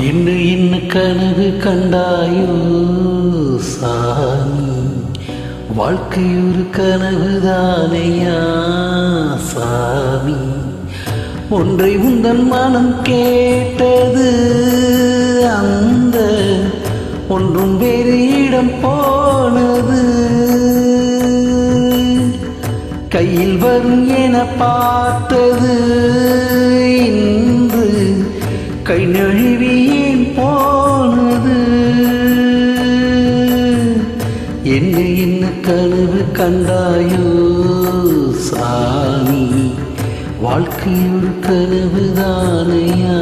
என்ன என்ன கனவு கண்டாயோ சாமி. வாழ்க்கையொரு கனவு தானையா சாமி. ஒன்றை உந்தன் மனம் கேட்டது அந்த ஒன்றும் வேறு இடம் போனது. கையில் வரும் என பார்த்தது கண்டாயோ சாமி? வாழ்க்கை ஒரு கனவுதானையா?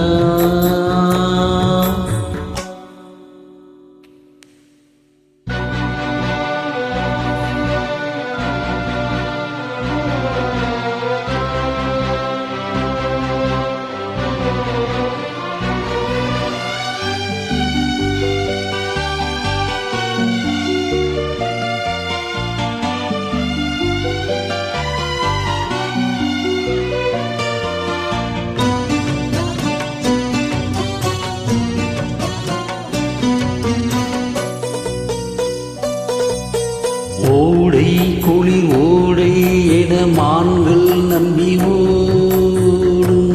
குளிர் ஓடை என மான்கள் நம்பி ஓடும்.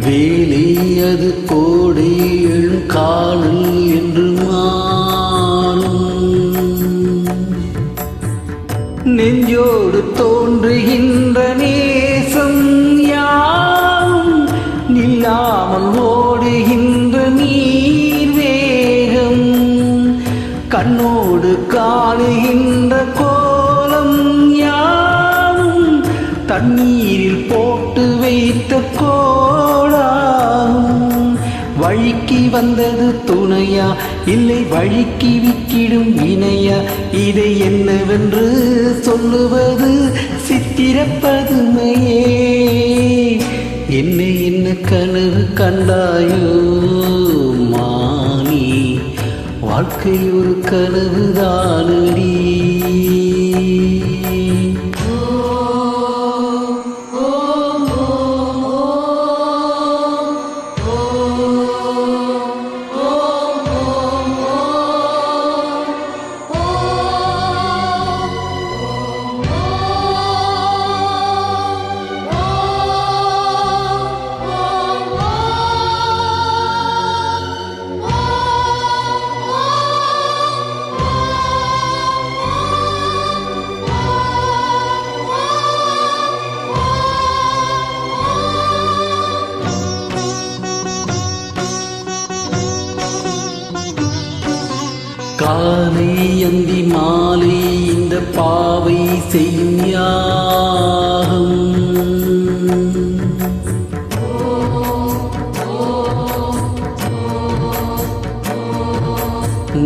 வேலை அது கோடை எழும் காணல் என்று மாறும். நெஞ்சோடு கண்ணோடு காணுகின்ற கோலம் யாவும் தண்ணீரில் போட்டு வைத்த கோடாகும். வழிக்கு வந்தது துணையா? இல்லை வழிக்கு விக்கிடும் வினையா? இதை என்னவென்று சொல்லுவது சித்திரப்பதுமையே. என்ன என்ன கனவு கண்டாயோ? வாழ்க்கை ஒரு கனவுதானடி? காலை அந்தி மாலை இந்த பாவை செய்யும்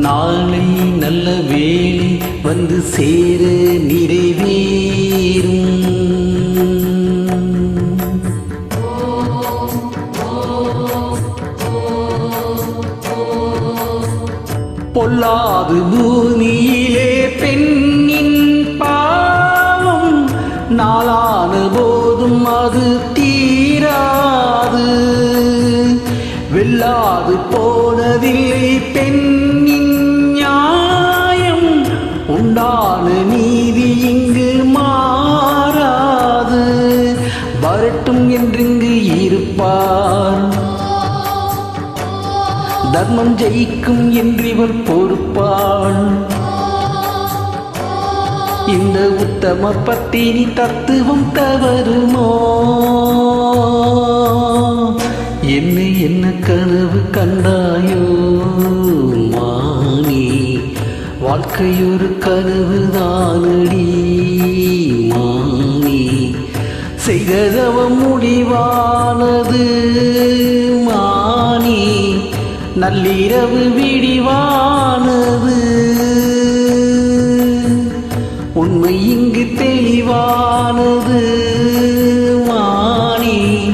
நாளை நல்ல வேலை வந்து சேர நிறைவேறும். பொல்லாது பூமியிலே பெண்ணின் பாவம் நாளான போதும் அது தீராது. வெல்லாது போனதில்லை பெண்ணின் நியாயம் உண்டான நீதி இங்கு மாறாது. வரட்டும் என்றிங்கு இருப்பார். தர்மம் ஜெயிக்கும் என்றிவள் பொறுப்பாள் இந்த உத்தம பத்தினி தத்துவம் தவறுமோ? என்ன என்ன கனவு கண்டாயோ? மானி வாழ்க்கையொரு கனவு தானடி. மானி செய்ததவம் முடிவான நள்ளிரவு விடிவானது. உண்மை இங்கு தெளிவானது. வாணி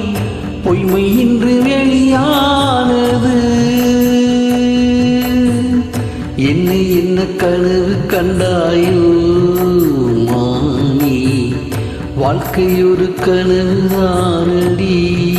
பொய்மை இன்று வெளியானது. என்னை என்ன கனவு கண்டாயோ மானி வாழ்க்கையொரு கனவு கனவுதானடி.